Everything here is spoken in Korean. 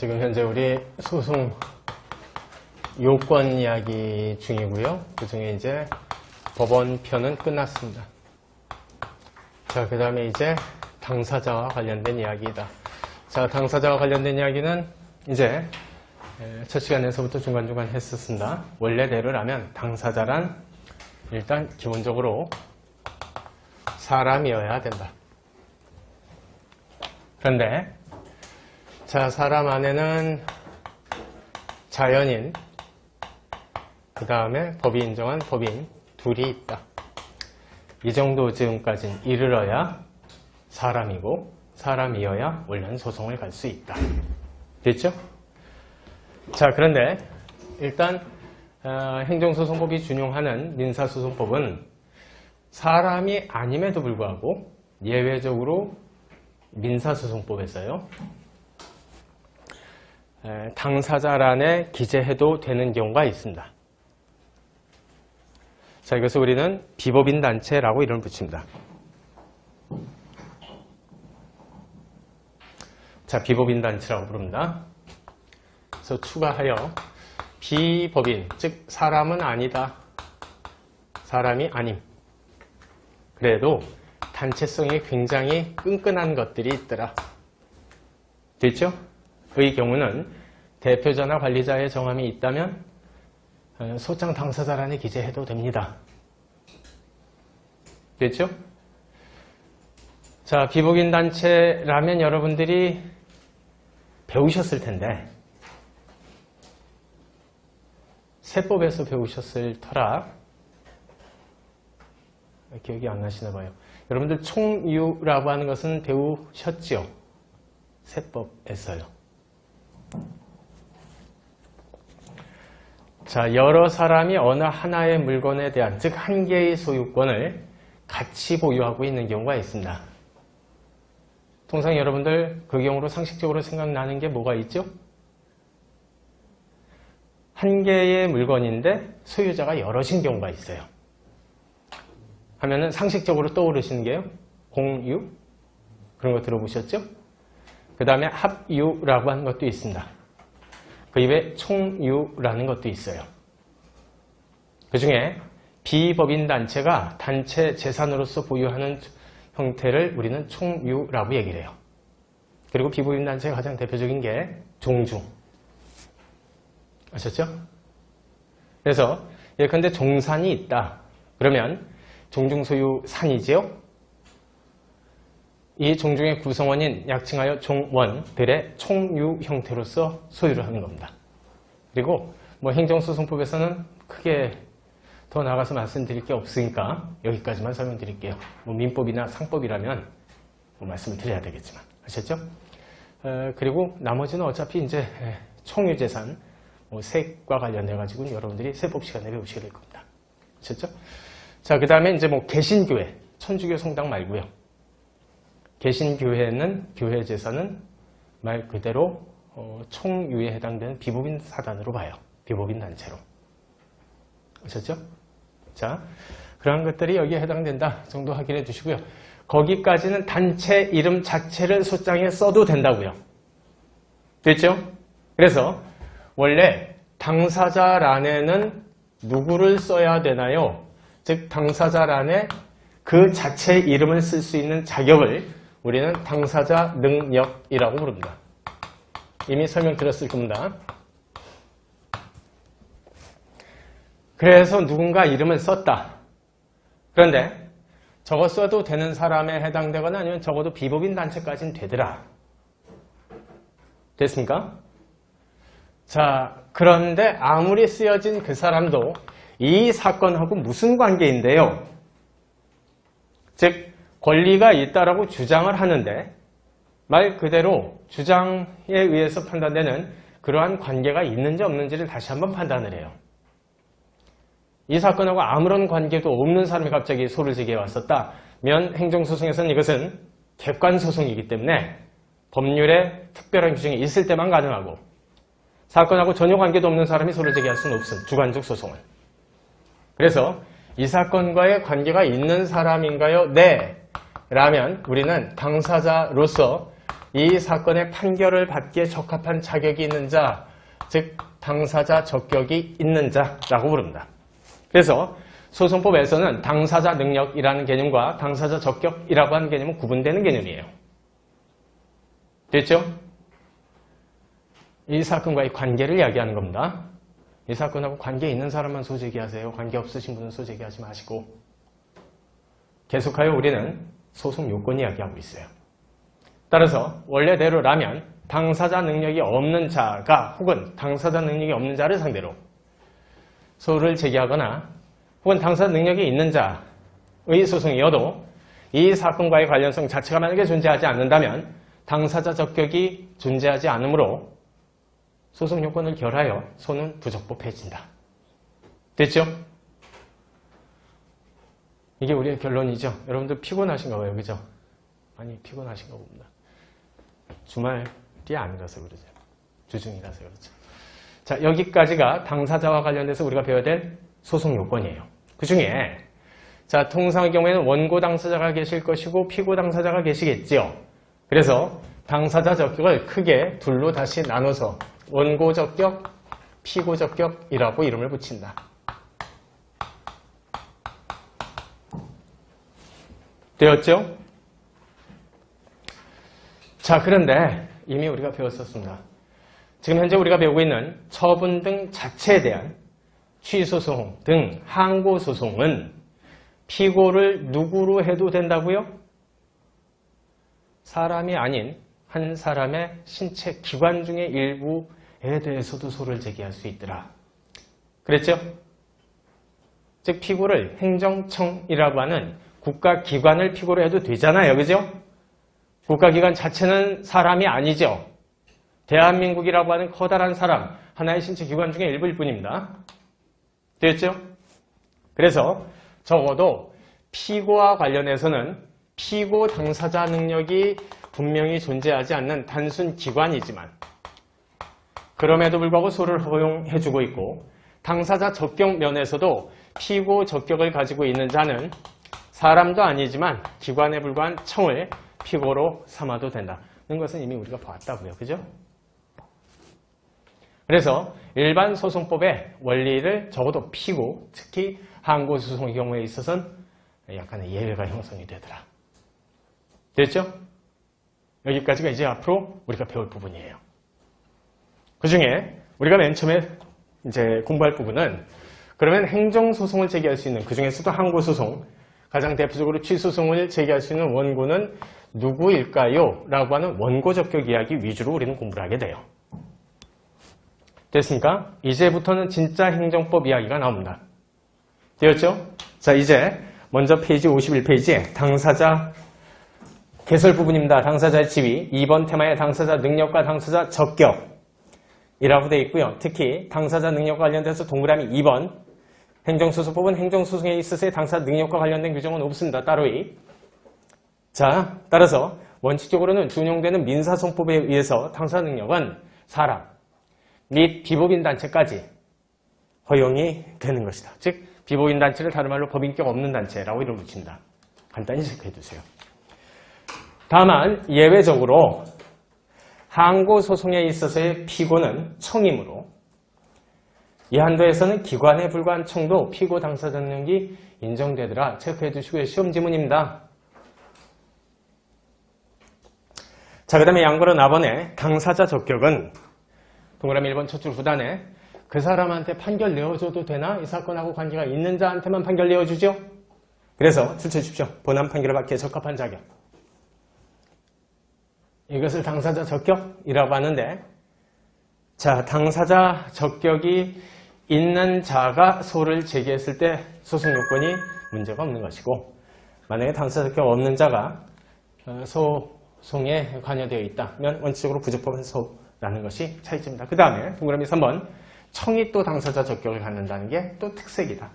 지금 현재 우리 소송 요건 이야기 중이고요. 그 중에 이제 법원 편은 끝났습니다. 자, 그 다음에 이제 당사자와 관련된 이야기이다. 자, 당사자와 관련된 이야기는 이제 에, 첫 시간에서부터 중간중간 했었습니다. 원래대로 라면 당사자란 일단 기본적으로 사람이어야 된다. 그런데 자, 사람 안에는 자연인, 그 다음에 법이 인정한 법인 둘이 있다. 이 정도 지금까지는 이르러야 사람이고 사람이어야 원래는 소송을 갈 수 있다. 됐죠? 자, 그런데 일단 어, 행정소송법이 준용하는 민사소송법은 사람이 아님에도 불구하고 예외적으로 민사소송법에서요. 에, 당사자란에 기재해도 되는 경우가 있습니다. 자, 이것을 우리는 비법인 단체라고 이름을 붙입니다. 자, 비법인 단체라고 부릅니다. 그래서 추가하여 비법인, 즉 사람은 아니다. 사람이 아님. 그래도 단체성이 굉장히 끈끈한 것들이 있더라. 됐죠? 의 경우는 대표자나 관리자의 정함이 있다면 어, 소장 당사자란에 기재해도 됩니다. 됐죠? 자, 비복인 단체라면 여러분들이 배우셨을 텐데 세법에서 배우셨을 터라 기억이 안 나시나 봐요. 여러분들 총유라고 하는 것은 배우셨지요? 세법에서요. 자, 여러 사람이 어느 하나의 물건에 대한, 즉, 한 개의 소유권을 같이 보유하고 있는 경우가 있습니다. 통상 여러분들 그 경우로 상식적으로 생각나는 게 뭐가 있죠? 한 개의 물건인데 소유자가 여럿인 경우가 있어요. 하면은 상식적으로 떠오르시는 게요? 공유? 그런 거 들어보셨죠? 그 다음에 합유라고 하는 것도 있습니다. 그 이외에 총유라는 것도 있어요. 그 중에 비법인 단체가 단체 재산으로서 보유하는 형태를 우리는 총유라고 얘기를 해요. 그리고 비법인 단체의 가장 대표적인 게 종중. 아셨죠? 그래서 예컨대 종산이 있다. 그러면 종중 소유 산이지요? 이 종중의 구성원인 약칭하여 종원들의 총유 형태로서 소유를 하는 겁니다. 그리고 뭐 행정소송법에서는 크게 더 나가서 말씀드릴 게 없으니까 여기까지만 설명드릴게요. 뭐 민법이나 상법이라면 뭐 말씀을 드려야 되겠지만 아셨죠? 어, 그리고 나머지는 어차피 이제 총유재산 뭐 세과 관련해 가지고 여러분들이 세법 시간에 배우시게 될 겁니다. 아셨죠? 자, 그 다음에 이제 뭐 개신교회, 천주교 성당 말고요. 개신교회는 교회 재산은 말 그대로 어, 총유에 해당되는 비법인 사단으로 봐요. 비법인 단체로. 아셨죠? 자, 그러한 것들이 여기에 해당된다 정도 확인해 주시고요. 거기까지는 단체 이름 자체를 소장에 써도 된다고요. 됐죠? 그래서 원래 당사자란에는 누구를 써야 되나요? 즉 당사자란에 그 자체 이름을 쓸 수 있는 자격을 우리는 당사자 능력이라고 부릅니다. 이미 설명드렸을 겁니다. 그래서 누군가 이름을 썼다. 그런데 저거 써도 되는 사람에 해당되거나 아니면 적어도 비법인 단체까지는 되더라. 됐습니까? 자, 그런데 아무리 쓰여진 그 사람도 이 사건하고 무슨 관계인데요? 즉, 권리가 있다라고 주장을 하는데 말 그대로 주장에 의해서 판단되는 그러한 관계가 있는지 없는지를 다시 한번 판단을 해요. 이 사건하고 아무런 관계도 없는 사람이 갑자기 소를 제기해 왔었다면 행정소송에서는 이것은 객관소송이기 때문에 법률에 특별한 규정이 있을 때만 가능하고 사건하고 전혀 관계도 없는 사람이 소를 제기할 수는 없음. 주관적 소송은. 그래서 이 사건과의 관계가 있는 사람인가요? 네. 라면 우리는 당사자로서 이 사건의 판결을 받기에 적합한 자격이 있는 자, 즉 당사자 적격이 있는 자라고 부릅니다. 그래서 소송법에서는 당사자 능력이라는 개념과 당사자 적격이라고 하는 개념은 구분되는 개념이에요. 됐죠? 이 사건과의 관계를 이야기하는 겁니다. 이 사건하고 관계 있는 사람만 소제기하세요. 관계 없으신 분은 소제기하지 마시고 계속하여 우리는 소송 요건 이야기하고 있어요. 따라서 원래대로라면 당사자 능력이 없는 자가 혹은 당사자 능력이 없는 자를 상대로 소를 제기하거나 혹은 당사자 능력이 있는 자의 소송이어도 이 사건과의 관련성 자체가 만약에 존재하지 않는다면 당사자 적격이 존재하지 않으므로 소송 요건을 결하여 소는 부적법해진다. 됐죠? 이게 우리의 결론이죠. 여러분들 피곤하신가 봐요. 그죠? 많이 피곤하신가 봅니다. 주말이 아니라서 그러죠. 주중이라서 그렇죠. 자, 여기까지가 당사자와 관련돼서 우리가 배워야 될 소송 요건이에요. 그 중에, 자, 통상의 경우에는 원고 당사자가 계실 것이고, 피고 당사자가 계시겠지요. 그래서 당사자 적격을 크게 둘로 다시 나눠서 원고 적격, 피고 적격이라고 이름을 붙인다. 되었죠? 자, 그런데 이미 우리가 배웠었습니다. 지금 현재 우리가 배우고 있는 처분 등 자체에 대한 취소소송 등 항고소송은 피고를 누구로 해도 된다고요? 사람이 아닌 한 사람의 신체 기관 중의 일부에 대해서도 소를 제기할 수 있더라. 그랬죠? 즉 피고를 행정청이라고 하는 국가기관을 피고로 해도 되잖아요. 그죠? 국가기관 자체는 사람이 아니죠. 대한민국이라고 하는 커다란 사람, 하나의 신체 기관 중에 일부일 뿐입니다. 됐죠? 그래서 적어도 피고와 관련해서는 피고 당사자 능력이 분명히 존재하지 않는 단순 기관이지만 그럼에도 불구하고 소를 허용해주고 있고 당사자 적격 면에서도 피고 적격을 가지고 있는 자는 사람도 아니지만 기관에 불과한 청을 피고로 삼아도 된다는 것은 이미 우리가 봤다고요. 그죠? 그래서 일반 소송법의 원리를 적어도 피고 특히 항고소송의 경우에 있어서는 약간의 예외가 형성이 되더라. 됐죠? 여기까지가 이제 앞으로 우리가 배울 부분이에요. 그 중에 우리가 맨 처음에 이제 공부할 부분은 그러면 행정소송을 제기할 수 있는 그 중에서도 항고소송 가장 대표적으로 취소송을 제기할 수 있는 원고는 누구일까요? 라고 하는 원고 적격 이야기 위주로 우리는 공부를 하게 돼요. 됐습니까? 이제부터는 진짜 행정법 이야기가 나옵니다. 되었죠? 자, 이제 먼저 페이지 51페이지에 당사자 개설 부분입니다. 당사자의 지위. 2번 테마의 당사자 능력과 당사자 적격 이라고 되어 있고요. 특히 당사자 능력과 관련돼서 동그라미 2번 행정소송법은 행정소송에 있어서의 당사자 능력과 관련된 규정은 없습니다. 따로이. 자, 따라서 원칙적으로는 준용되는 민사소송법에 의해서 당사자 능력은 사람 및 비법인 단체까지 허용이 되는 것이다. 즉 비법인 단체를 다른 말로 법인격 없는 단체라고 이름 붙인다. 간단히 체크해 두세요. 다만 예외적으로 항고 소송에 있어서의 피고는 청이므로 이 한도에서는 기관에 불과한 청도 피고 당사자 능력이 인정되더라. 체크해 두시고요. 시험 지문입니다. 자, 그 다음에 양보로 나번에 당사자 적격은 동그라미 1번 첫 줄 후단에 그 사람한테 판결 내어줘도 되나? 이 사건하고 관계가 있는 자한테만 판결 내어주죠? 그래서 출처 주십시오. 본안 판결을 받기에 적합한 자격. 이것을 당사자 적격이라고 하는데 자, 당사자 적격이 있는 자가 소를 제기했을 때 소송 요건이 문제가 없는 것이고 만약에 당사자 적격 없는 자가 어, 소송에 관여되어 있다면 원칙적으로 부적법한 소라는 것이 차이점이다. 그 다음에 동그라미 3번 청이 또 당사자 적격을 갖는다는 게 또 특색이다.